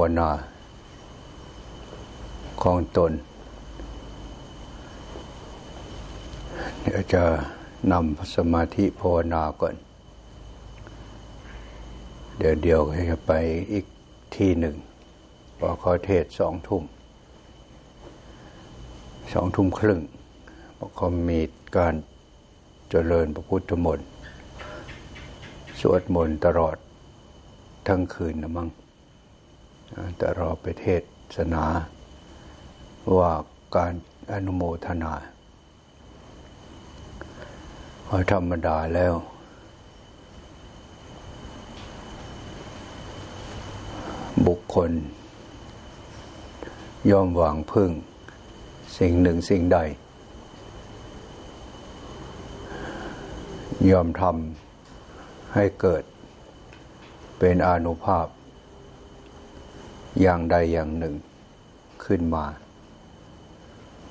ภาวนา ของตนเดี๋ยวจะนำสมาธิภาวนาก่อน เดี๋ยวเดียวก็จะไปอีกที่หนึ่งพอเขาเทศสองทุ่มสองทุ่มครึ่งพราะเขามีการเจริญพระพุทธมนต์สวดมนต์ตลอดทั้งคืนนะมั้ง แต่รอไปเทศนาว่าการอนุโมทนาเพราะธรรมดาแล้ว บุคคล ย่อมหวังพึ่ง สิ่งหนึ่งสิ่งใดยอมทำให้เกิดเป็นอนุภาพ อย่างใดอย่างหนึ่งขึ้นมา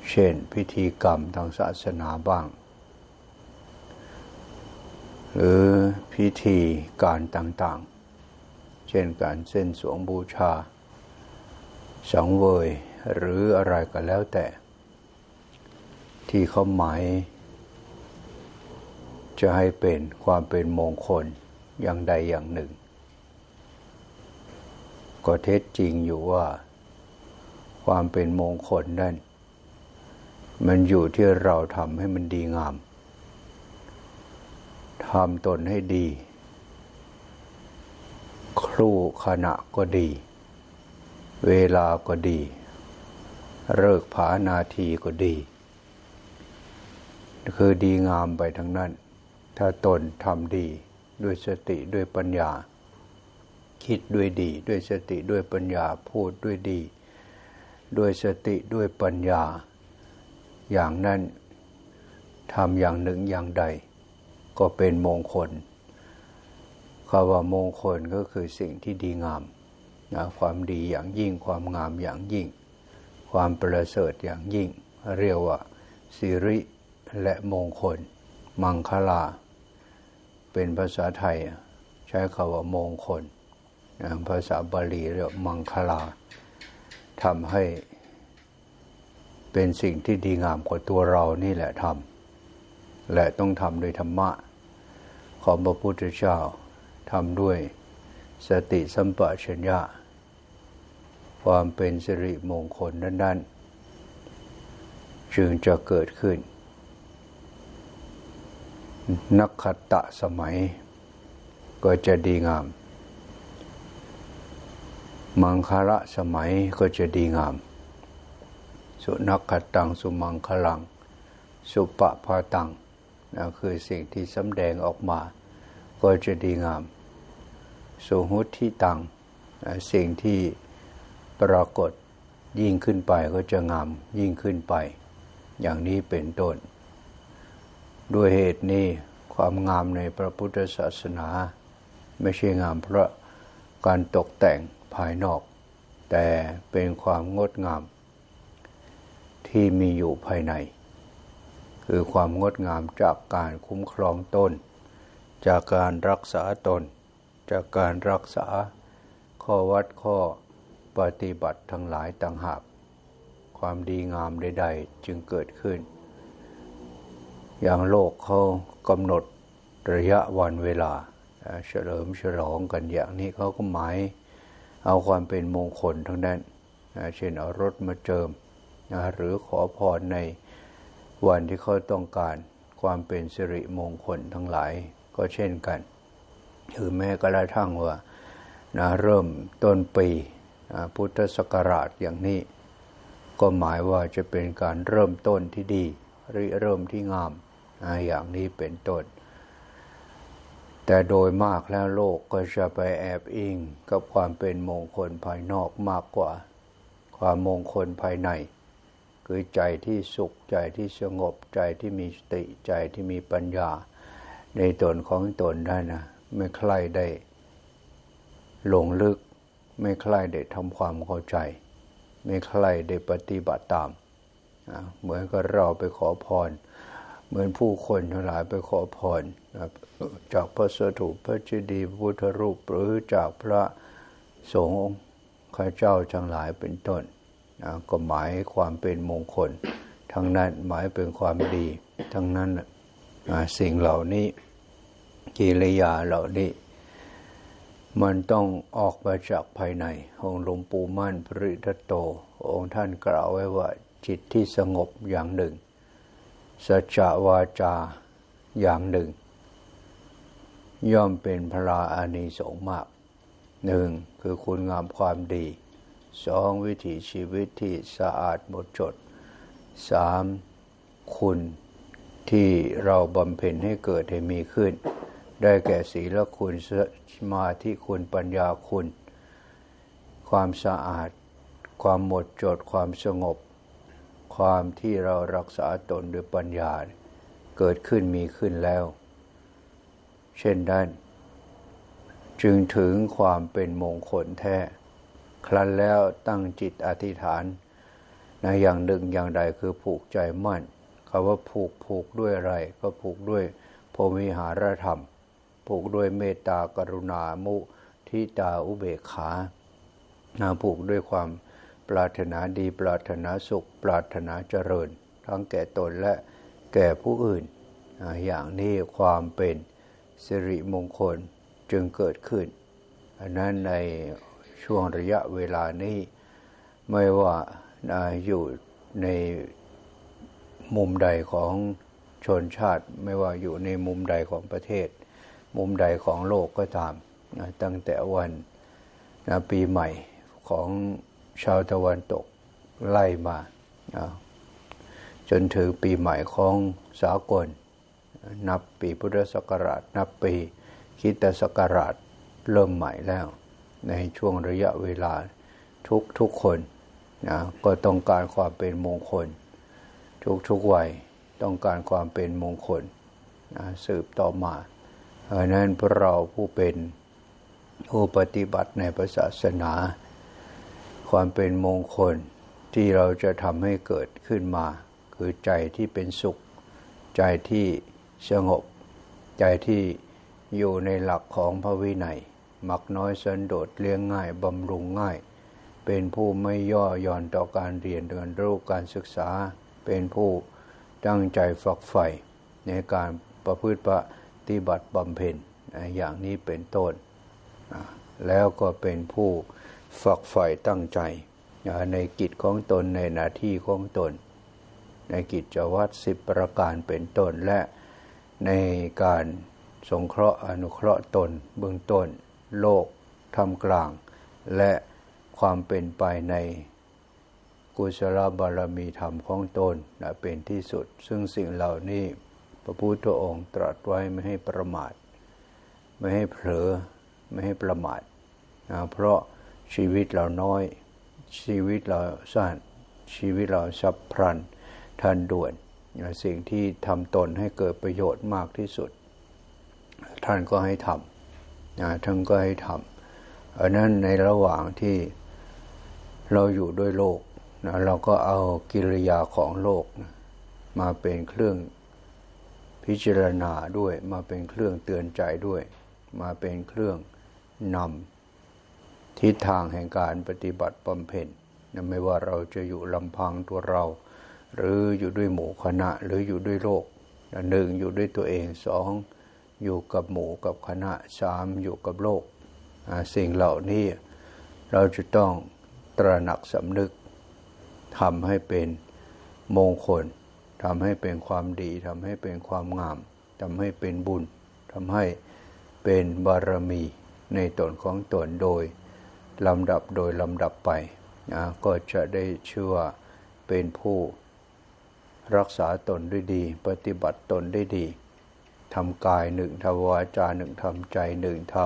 เช่นพิธีกรรมทางศาสนาบ้าง หรือพิธีการต่างๆ เช่นการเส้นสวงบูชา สังเวยหรืออะไรก็แล้วแต่ ที่เขาหมาย จะให้เป็นความเป็นมงคลอย่างใดอย่างหนึ่ง ก็เท็จจริงอยู่ว่า ความเป็นมงคลนั่น มันอยู่ที่เราทำให้มันดีงามทำตนให้ดี ครู่ขณะก็ดี เวลาก็ดีเลิกผานาทีก็ดี คือดีงามไปทั้งนั้น ถ้าตนทำดีด้วยสติด้วยปัญญา คิดด้วยดี ด้วยสติด้วยปัญญาพูดด้วยดี ด้วยสติด้วยปัญญา อย่างนั้นทำอย่างหนึ่งอย่างใด ก็เป็นมงคลคำว่ามงคลก็คือสิ่งที่ดีงามนะความดีอย่างยิ่งความงามอย่างยิ่ง ความประเสริฐอย่างยิ่ง เรียกว่าสิริและมงคล มังคลา เป็นภาษาไทย ใช้คำว่ามงคล ภาษาบาลีเรียกมังคลาทำให้เป็นสิ่งที่ดีงามกว่าตัวเรานี่แหละทำและต้องทำด้วยธรรมะ ของพระพุทธเจ้าทำด้วยสติสัมปชัญญะ ความเป็นสิริมงคลนั้นๆ จึงจะเกิดขึ้น นักขัตตะสมัยก็จะดีงาม มังคละสมัยก็จะดีงาม สุนักขตังสุมังคลัง สุปะพาตังนะคือสิ่งที่สำแดงออกมา ก็จะดีงาม สุหุทิตังนะสิ่งที่ปรากฏยิ่งขึ้นไปก็จะงามยิ่งขึ้นไป อย่างนี้เป็นต้น ด้วยเหตุนี้ความงามในพระพุทธศาสนา ไม่ใช่งามเพราะการตกแต่ง ภายนอก แต่เป็นความงดงาม ที่มีอยู่ภายใน คือความงดงามจากการคุ้มครองตนจากการรักษาตน จากการรักษาข้อวัดข้อปฏิบัติทั้งหลายต่างหาก ความดีงามใด ๆ จึงเกิดขึ้น อย่างโลกเขากำหนดระยะวันเวลาเฉลิมฉลองกันอย่างนี้เขาก็หมาย เอาความเป็นมงคลทั้งนั้นเช่นเอารถมาเจิมหรือขอพรในวันที่เขาต้องการความเป็นสิริมงคลทั้งหลายก็เช่นกันคือแม้กระทั่งว่านะเริ่มต้นปีนะพุทธศักราชอย่างนี้ ก็หมายว่าจะเป็นการเริ่มต้นที่ดี ริเริ่มที่งามนะอย่างนี้เป็นต้น แต่โดยมากแล้วโลกก็จะไปแอบอิงกับความเป็นมงคลภายนอกมากกว่า ความมงคลภายใน คือใจที่สุขใจที่สงบใจที่มีสติใจที่มีปัญญา ในตนของตนได้นะ ไม่ใครได้หลงลึก ไม่ใครได้ทำความเข้าใจ ไม่ใครได้ปฏิบัติตาม เหมือนกับเราไปขอพร เหมือนผู้คนทั้งหลายไปขอพร จากพระสถูปพระเจดีย์พุทธรูปหรือจากพระสงฆ์ข้าเจ้าทั้งหลายเป็นต้นนะก็หมายความเป็นมงคล ทั้งนั้นหมายเป็นความดี ทั้งนั้นนะสิ่งเหล่านี้กิริยาเหล่านี้ มันต้องออกมาจากภายในองค์หลวงปู่มั่นปริทัตโต องค์ท่านกล่าวไว้ว่าจิตที่สงบอย่างหนึ่งสัจวาจาอย่างหนึ่ง ย่อมเป็นพระอานิสงส์มากหนึ่งคือคุณงามความดีสองวิถีชีวิตที่สะอาดหมดจดสามคุณที่เราบำเพ็ญให้เกิดให้มีขึ้น ได้แก่ศีลคุณสมาธิคุณปัญญาคุณ ความสะอาด ความหมดจดความสงบ ความที่เรารักษาตนด้วยปัญญา เกิดขึ้นมีขึ้นแล้ว เช่นนั้น จึงถึงความเป็นมงคลแท้ ครั้นแล้วตั้งจิตอธิษฐานในอย่างหนึ่งอย่างใดคือผูกใจมั่นคำว่าผูกผูกด้วยอะไร ก็ผูกด้วยพรมิหารธรรม ผูกด้วยเมตตากรุณามุทิตาอุเบกขานาผูกด้วยความปรารถนาดีปรารถนาสุข ปรารถนาเจริญ ทั้งแก่ตนและแก่ผู้อื่น อย่างนี้ความเป็น สิริมงคลจึงเกิดขึ้น อันนั้นในช่วงระยะเวลานี้ ไม่ว่าอยู่ในมุมใดของชนชาติ ไม่ว่าอยู่ในมุมใดของประเทศ มุมใดของโลกก็ตาม ตั้งแต่วันปีใหม่ของชาวตะวันตกไล่มาจนถึงปีใหม่ของสากล นับปีพุทธศักราช นับปีคิตศักราชเริ่มใหม่แล้ว ในช่วงระยะเวลาทุกทุกคนนะก็ต้องการความเป็นมงคล ทุกทุกวัยต้องการความเป็นมงคลนะสืบต่อมาเพราะนั้นพวกเราผู้เป็นผู้ปฏิบัติในศาสนา ความเป็นมงคลที่เราจะทำให้เกิดขึ้นมา คือใจที่เป็นสุขใจที่ สงบ ใจที่อยู่ในหลักของพระวินัย มักน้อยสันโดษเลี้ยงง่ายบำรุงง่าย เป็นผู้ไม่ย่อหย่อนต่อการเรียนเรียนรู้การศึกษา เป็นผู้ตั้งใจฝักใฝ่ในการประพฤติปฏิบัติบำเพ็ญอย่างนี้เป็นต้น แล้วก็เป็นผู้ฝักใฝ่ตั้งใจในกิจของตนในหน้าที่ของตน ในกิจวัตรสิบประการเป็นต้นและ ในการสงเคราะห์อนุเคราะห์ตน เบื้องต้น โลกทำกลาง และความเป็นไปในกุศลบารมีธรรมของตนนะเป็นที่สุด ซึ่งสิ่งเหล่านี้พระพุทธองค์ตรัสไว้ไม่ให้ประมาท ไม่ให้เผลอไม่ให้ประมาทนะเพราะชีวิตเราน้อย ชีวิตเราสั้นชีวิตเราสับพลันทันด่วน สิ่งที่ทำตนให้เกิดประโยชน์มากที่สุด ท่านก็ให้ทำนะท่านก็ให้ทำอันนั้นในระหว่างที่เราอยู่ด้วยโลกนะเราก็เอากิริยาของโลกนะมาเป็นเครื่องพิจารณาด้วย มาเป็นเครื่องเตือนใจด้วย มาเป็นเครื่องนำทิศทางแห่งการปฏิบัติบำเพ็ญนะไม่ว่าเราจะอยู่ลำพังตัวเรา หรืออยู่ด้วยหมู่คณะหรืออยู่ด้วยโลกหนึ่งอยู่ด้วยตัวเองสองอยู่กับหมู่กับคณะสามอยู่กับโลก สิ่งเหล่านี้เราจะต้องตระหนักสำนึกทำให้เป็นมงคลทำให้เป็นความดีทำให้เป็นความงามทำให้เป็นบุญทำให้เป็นบารมีในตนของตนโดยลำดับโดยลำดับไปนะก็จะได้เชื่อเป็นผู้ รักษาตนด้วยดี ปฏิบัติตนได้ดีทำกายหนึ่งทำวาจาหนึ่งทำใจหนึ่งท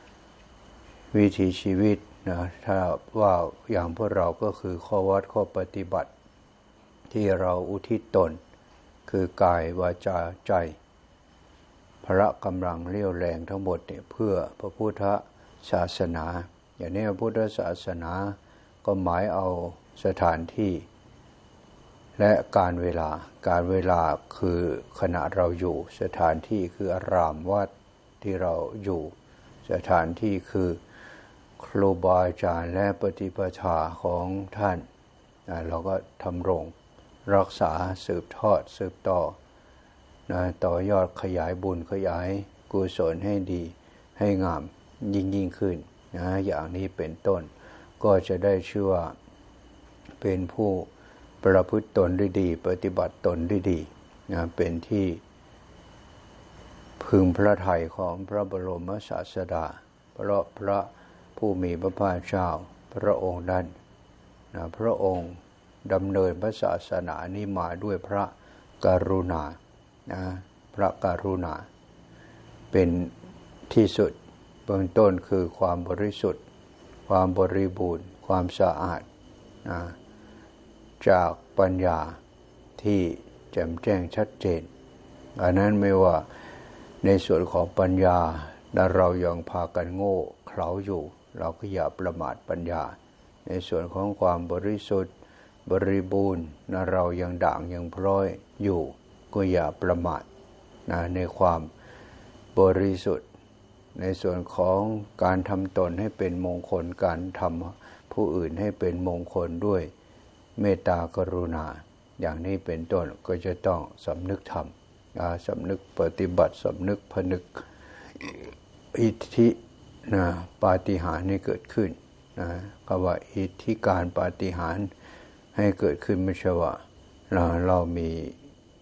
ำวิถีชีวิตนะถ้าว่าอย่างพวกเราก็คือข้อวัดข้อปฏิบัติ ที่เราอุทิศตน คือกายวาจาใจ พระกำลังเรี่ยวแรงทั้งหมดเนี่ยเพื่อพระพุทธศาสนา อย่างนี้พระพุทธศาสนาก็หมายเอาสถานที่ และการเวลา การเวลาคือขณะเราอยู่ สถานที่คืออารามวัดที่เราอยู่ สถานที่คือครูบาอาจารย์และปฏิปทาของท่าน เราก็ทำรง รักษาสืบทอดสืบต่อนะต่อยอดขยายบุญขยายกุศลให้ดีให้งามยิ่งยิ่งขึ้นนะอย่างนี้เป็นต้น ก็จะได้ชื่อว่าเป็นผู้ ประพฤติตนด้วยดี ปฏิบัติตนด้วยดีนะเป็นที่พึงพระทัยของพระบรมศาสดา เพราะพระผู้มีพระภาคเจ้าพระองค์นั้นนะพระองค์ดำเนินพระศาสนานี้มาด้วยพระกรุณานะพระกรุณา เป็นที่สุดเบื้องต้นคือความบริสุทธิ์ ความบริบูรณ์ ความสะอาดนะ จากปัญญาที่แจ่มแจ้งชัดเจน อันนั้นไม่ว่าในส่วนของปัญญาเรายังพากันโง่เขลาอยู่ เราก็อย่าประมาทปัญญา ในส่วนของความบริสุทธิ์บริบูรณ์นะเรายังด่างยังพร้อยอยู่ ก็อย่าประมาทนะในความบริสุทธิ์ ในส่วนของการทำตนให้เป็นมงคลการทำผู้อื่นให้เป็นมงคลด้วย เมตตากรุณา อย่างนี้เป็นต้นก็จะต้องสำนึกทำนะสำนึกปฏิบัติสำนึกผนึกอิทธินะปาฏิหาริย์ให้เกิดขึ้นนะคำว่าอิทธิการปาฏิหาริย์ให้เกิดขึ้นไม่ใช่ว่าเราเรามี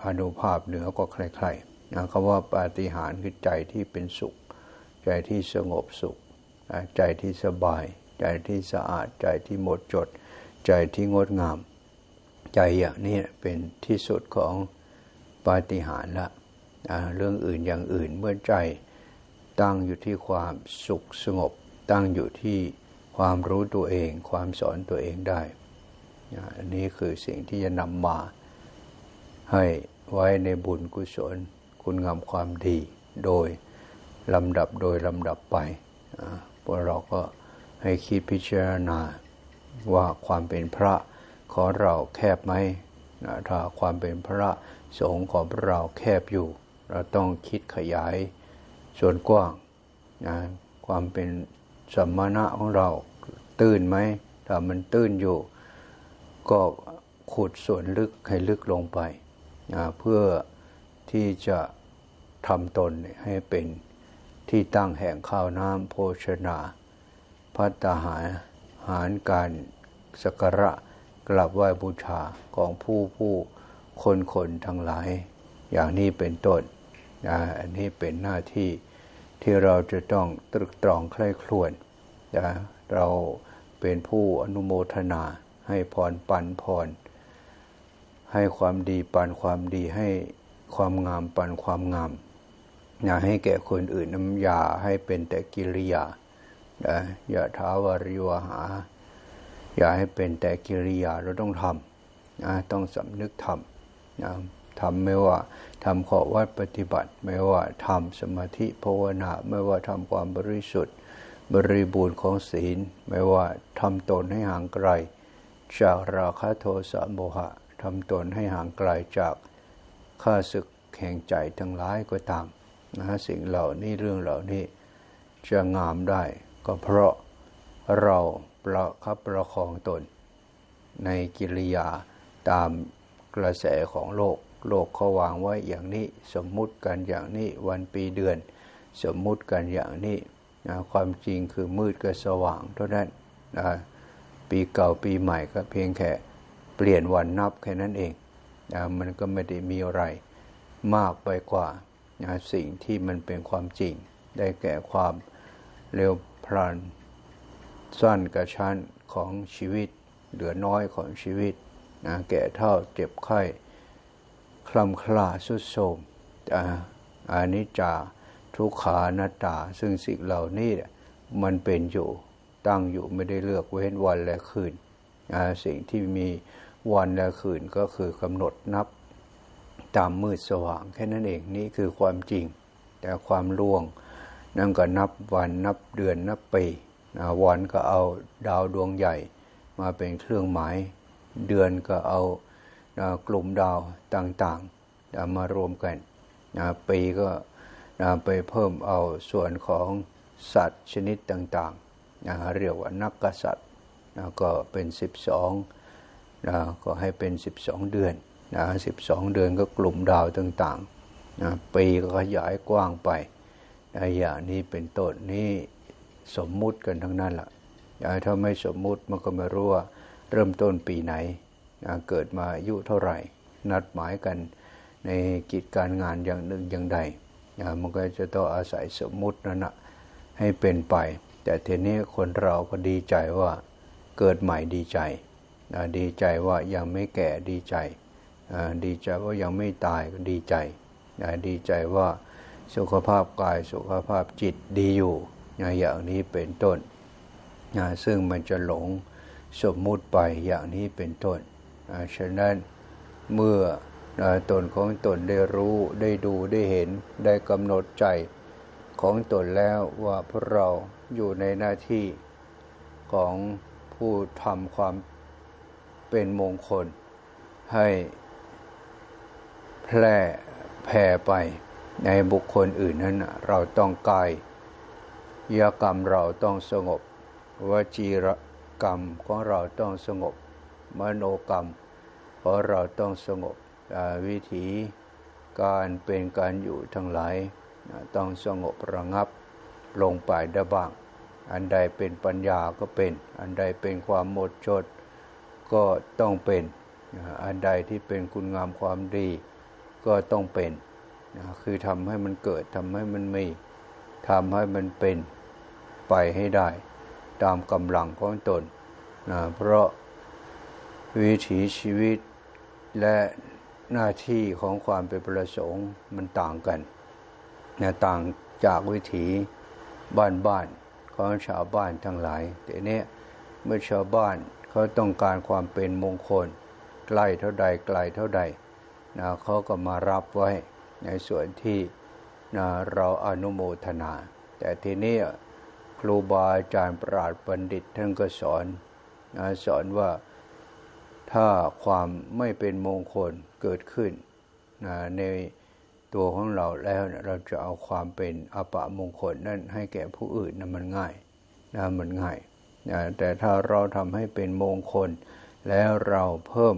อนุภาพเหนือกว่าใครๆนะคำว่าปาฏิหาริย์คือใจที่เป็นสุข ใจที่สงบสุขนะใจที่สบาย ใจที่สะอาดใจที่หมดจด ใจที่งดงาม ใจอย่างนี้เป็นที่สุดของปาฏิหาริย์ละเรื่องอื่นอย่างอื่นเมื่อใจตั้งอยู่ที่ความสุขสงบ ตั้งอยู่ที่ความรู้ตัวเอง ความสอนตัวเองได้ อันนี้คือสิ่งที่จะนำมาให้ไว้ในบุญกุศล คุณงามความดีโดยลำดับโดยลำดับไปพวกเราก็ให้คิดพิจารณา ว่าความเป็นพระของเราแคบไหมนะถ้าความเป็นพระสงฆ์ของเราแคบอยู่ เราต้องคิดขยายส่วนกว้างนะความเป็นสมณะของเราตื้นไหมถ้ามันตื้นอยู่ ก็ขุดส่วนลึกให้ลึกลงไปนะเพื่อที่จะทำตนให้เป็นที่ตั้งแห่งข้าวน้ำโภชนาพัตตาหาร หารการสักการะกลับไหว้บูชาของผู้ผู้คนคนทั้งหลาย อย่างนี้เป็นต้นนะอันนี้เป็นหน้าที่ที่เราจะต้องตรึกตรองใคร่ครวญนะเราเป็นผู้อนุโมทนาให้พรปันพร ให้ความดีปันความดีให้ความงามปันความงามอย่าให้แก่คนอื่นน้ำยาให้เป็นแต่กิริยา นะอย่าท้าวาริวหา อย่าให้เป็นแต่กิริยาเราต้องทำนะต้องสำนึกทำนะทำไม่ว่าทำขอวัดปฏิบัติ ไม่ว่าทำสมาธิภาวนา ไม่ว่าทำความบริสุทธิ์ บริบูรณ์ของศีล ไม่ว่าทำตนให้ห่างไกล จากราคะโทสะโมหะทำตนให้ห่างไกลจากข้าศึกแห่งใจทั้งหลายก็ตามนะสิ่งเหล่านี้เรื่องเหล่านี้จะงามได้ ก็เพราะเราประคับประคองตน ในกิริยาตามกระแสของโลก โลกเขาวางไว้อย่างนี้สมมุติกันอย่างนี้วันปีเดือน สมมุติกันอย่างนี้นะความจริงคือมืดกับสว่างเท่านั้นนะปีเก่าปีใหม่ก็เพียงแค่เปลี่ยนวันนับแค่นั้นเองนะมันก็ไม่ได้มีอะไรมากไปกว่านะสิ่งที่มันเป็นความจริง ได้แก่ความเร็ว พลัน สั้นกระชั้นของชีวิต เหลือน้อยของชีวิตนะแก่เท่าเจ็บไข้ คลำคลาสุดโทมอานิจจาทุกขานาตา ซึ่งสิ่งเหล่านี้มันเป็นอยู่ตั้งอยู่ไม่ได้เลือกเว้นวันและคืน สิ่งที่มีวันและคืนก็คือกำหนดนับตามมืดสว่างแค่นั้นเองนี่คือความจริง แต่ความล่วง นั่นก็นับวันนับเดือนนับปีวันก็เอาดาวดวงใหญ่มาเป็นเครื่องหมาย เดือนก็เอากลุ่มดาวต่างๆมารวมกันปีก็ไปเพิ่มเอาส่วนของสัตว์ชนิดต่างนะเรียกว่านักกษัตริย์นะก็เป็น 12นะก็ให้เป็น 12 เดือนนะ12 เดือนก็กลุ่มดาวต่างๆนะปีก็ขยายกว้างไป นะอย่างนี้เป็นต้นนี่สมมุติกันทั้งนั้นละ่ะถ้าไม่สมมุติมันก็ไม่รู้ว่าเริ่มต้นปีไหน เกิดมาอายุเท่าไหร่ นัดหมายกันในกิจการงานอย่างหนึ่งอย่างใดมันก็จะต้องอาศัยสมมุตินั่นนะให้เป็นไป แต่ทีนี้คนเราก็ดีใจว่าเกิดใหม่ดีใจ ดีใจว่ายังไม่แก่ดีใจ ดีใจว่ายังไม่ตายก็ดีใจ ดีใจว่า สุขภาพกายสุขภาพจิตดีอยู่อย่างนี้เป็นต้นนะซึ่งมันจะหลงสมมุติไปอย่างนี้เป็นต้นนะฉะนั้นเมื่อนะตนของตนได้รู้ได้ดูได้เห็นได้กำหนดใจของตนแล้วว่าพวกเราอยู่ในหน้าที่ของผู้ทำความเป็นมงคล ให้แพร่แผ่ไป ในบุคคลอื่นนั้นเราต้องกายยกรรมเราต้องสงบวจีรกรรมของเราต้องสงบ มโนกรรมของเราต้องสงบวิถีการเป็นการอยู่ทั้งหลายต้องสงบระงับลงไปได้บ้าง อันใดเป็นปัญญาก็เป็น อันใดเป็นความหมดจดก็ต้องเป็น อันใดที่เป็นคุณงามความดีก็ต้องเป็น นะคือทำให้มันเกิดทำให้มันมีทำให้มันเป็นไปให้ได้ ตามกำลังของตนนะเพราะวิถีชีวิตและหน้าที่ของความเป็นประสงค์มันต่างกันนะต่างจากวิถีบ้านบ้านของชาวบ้านทั้งหลาย แต่เนี้ยเมื่อชาวบ้านเขาต้องการความเป็นมงคล ใกล้เท่าใดไกลเท่าใดนะเขาก็มารับไว้ ในส่วนที่เราอนุโมทนา แต่ทีนี้ครูบาอาจารย์ปราดบัณฑิตท่านก็สอนสอนว่าถ้าความไม่เป็นมงคลเกิดขึ้นในตัวของเราแล้วเราจะเอาความเป็นอปะมงคลนั่นให้แก่ผู้อื่นนะมันง่ายนะมันง่ายนะแต่ถ้าเราทำให้เป็นมงคล แล้วเราเพิ่ม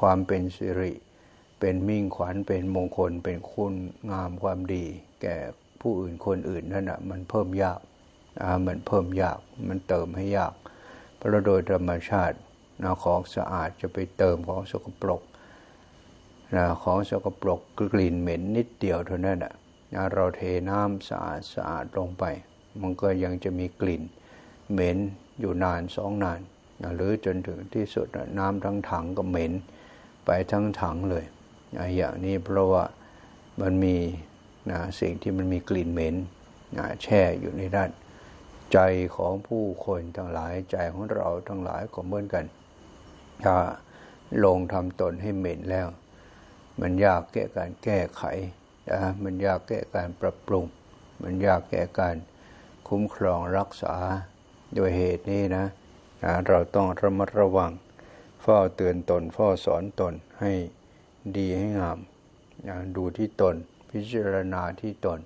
ความเป็นสิริ เป็นมิ่งขวัญเป็นมงคลเป็นคุณงามความดี แก่ผู้อื่นคนอื่นนั่นนะมันเพิ่มยากอ่ามันเพิ่มยากมันเติมให้ยาก เพราะโดยธรรมชาตินะของสะอาดจะไปเติมของสกปรกนะของสกปรกกลิ่นเหม็นนิดเดียวเท่านั้นนะเราเทน้ำสะอาดสะอาดลงไป มันก็ยังจะมีกลิ่นเหม็นอยู่นานสองนาน หรือจนถึงที่สุดนะน้ำทั้งถังก็เหม็น ไปทั้งถังเลย อย่างนี้เพราะว่ามันมีนะสิ่งที่มันมีกลิ่นเหม็นนะแช่อยู่ในด้านใจของผู้คนทั้งหลายใจของเราทั้งหลายก็เหมือนกัน ถ้าลงทำตนให้เหม็นแล้ว มันยากแก้การแก้ไขนะมันยากแก้การปรับปรุง มันยากแก้การคุ้มครองรักษาโดยเหตุนี้นะนะ เราต้องระมัดระวังเฝ้าเตือนตนเฝ้าสอนตนให้ ดีให้งามดูที่ตน พิจารณาที่ตน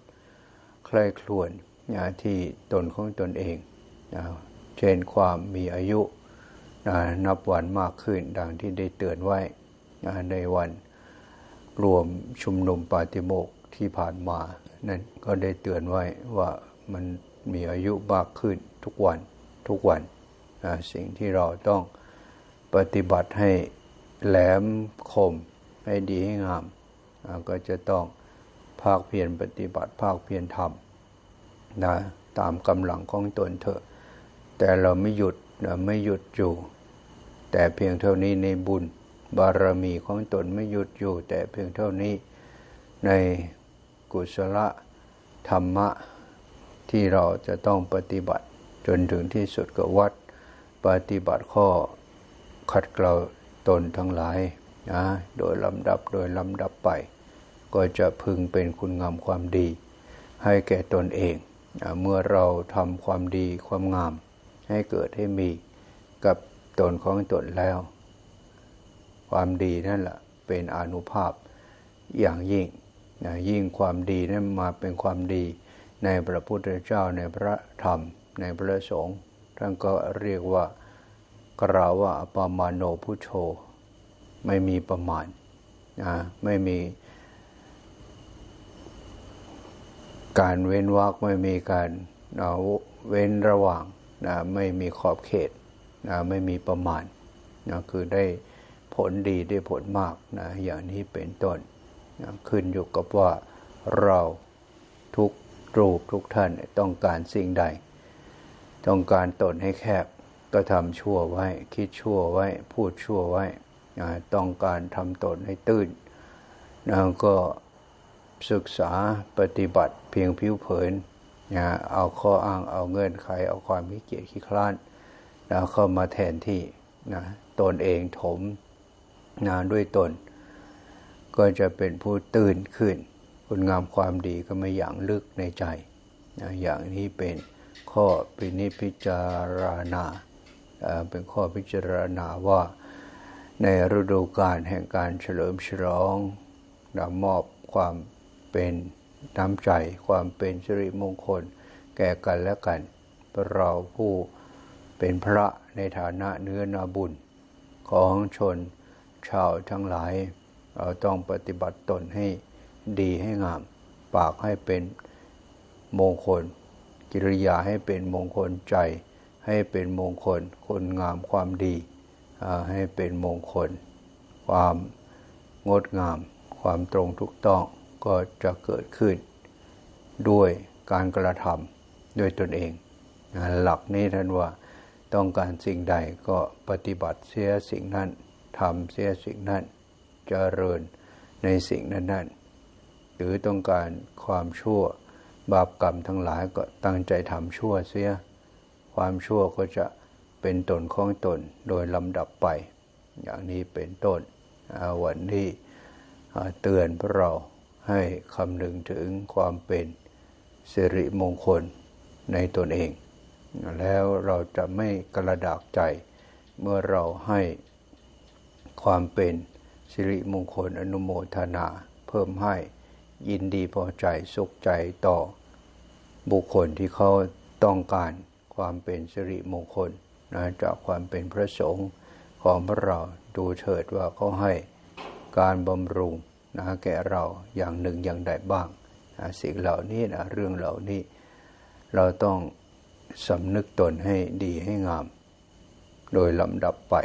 ใคร่ครวญที่ตนของตนเอง เช่นความมีอายุนับวันมากขึ้นดังที่ได้เตือนไว้ในวันรวมชุมนุมปาติโมกที่ผ่านมา นั้นก็ได้เตือนไว้ว่ามันมีอายุมากขึ้นทุกวันทุกวันสิ่งที่เราต้องปฏิบัติให้แหลมคม ให้ดีให้งามก็จะต้องภาคเพียรปฏิบัติภาคเพียรทำนะตามกำลังของตนเถอะ แต่เราไม่หยุดเราไม่หยุดอยู่ แต่เพียงเท่านี้ในบุญบารมีของตนไม่หยุดอยู่ แต่เพียงเท่านี้ในกุศลธรรมะที่เราจะต้องปฏิบัติจนถึงที่สุดก็วัด ปฏิบัติข้อขัดเกลาตนทั้งหลาย นะโดยลำดับโดยลำดับไป ก็จะพึงเป็นคุณงามความดี ให้แก่ตนเองนะเมื่อเราทำความดีความงาม ให้เกิดให้มีกับตนของตนแล้ว ความดีนั่นแหละเป็นอนุภาพอย่างยิ่งนะยิ่งความดีนั้นมาเป็นความดีในพระพุทธเจ้าในพระธรรม ในพระสงฆ์ท่านก็เรียกว่ากล่าวว่าปามาโนพุโช ไม่มีประมาณนะไม่มีการเว้นวรรคไม่มีการเอาเว้นระหว่างนะไม่มีขอบเขตนะไม่มีประมาณนะคือได้ผลดีได้ผลมากนะอย่างนี้เป็นต้นนะขึ้นอยู่กับว่าเราทุกรูปทุกท่านต้องการสิ่งใด ต้องการตนให้แคบก็ทำชั่วไว้ คิดชั่วไว้ พูดชั่วไว้ ต้องการทำตนให้ตื้นนะก็ศึกษาปฏิบัติเพียงผิวเผินนะเอาข้ออ้างเอาเงื่อนไข เอาความขี้เกียจขี้คลาดนะเข้ามาแทนที่นะตนเองถมนะด้วยตน ก็จะเป็นผู้ตื่นขึ้น คุณงามความดีก็ไม่อย่างลึกในใจนะอย่างนี้เป็นข้อปินิพิจารณาเป็นข้อพิจารณาว่า ในฤดูกาลแห่งการเฉลิมฉลองนะมอบความเป็นน้ำใจ ความเป็นสิริมงคล แก่กันและกัน เราผู้เป็นพระในฐานะเนื้อนาบุญของชนชาวทั้งหลาย เราต้องปฏิบัติตนให้ดีให้งาม ปากให้เป็นมงคล กิริยาให้เป็นมงคลใจ ให้เป็นมงคลคนงามความดี ให้เป็นมงคล ความงดงาม ความตรงทุกต้องก็จะเกิดขึ้น ด้วยการกระทำด้วยตนเองนะหลักนี้ท่านว่าต้องการสิ่งใดก็ปฏิบัติเสียสิ่งนั้นทำเสียสิ่งนั้นเจริญในสิ่งนั้นนั้นหรือต้องการความชั่วบาปกรรมทั้งหลายก็ตั้งใจทำชั่วเสีย ความชั่วก็จะ เป็นตนของตนโดยลำดับไป อย่างนี้เป็นต้นอาวันนี้อ่เตือนพวกเราให้คำนึงถึงความเป็นสิริมงคลในตนเอง แล้วเราจะไม่กระดากใจเมื่อเราให้ความเป็นสิริมงคลอนุโมทนา เพิ่มให้ยินดีพอใจสุขใจต่อบุคคลที่เขาต้องการความเป็นสิริมงคล นะจากความเป็นพระสงฆ์ของพระเราดูเถิดว่าเขาให้การบำรุงนะแก่เราอย่างหนึ่งอย่างใดบ้างนะสิ่งเหล่านี้นะเรื่องเหล่านี้ เราต้องสำนึกตนให้ดีให้งาม โดยลำดับไป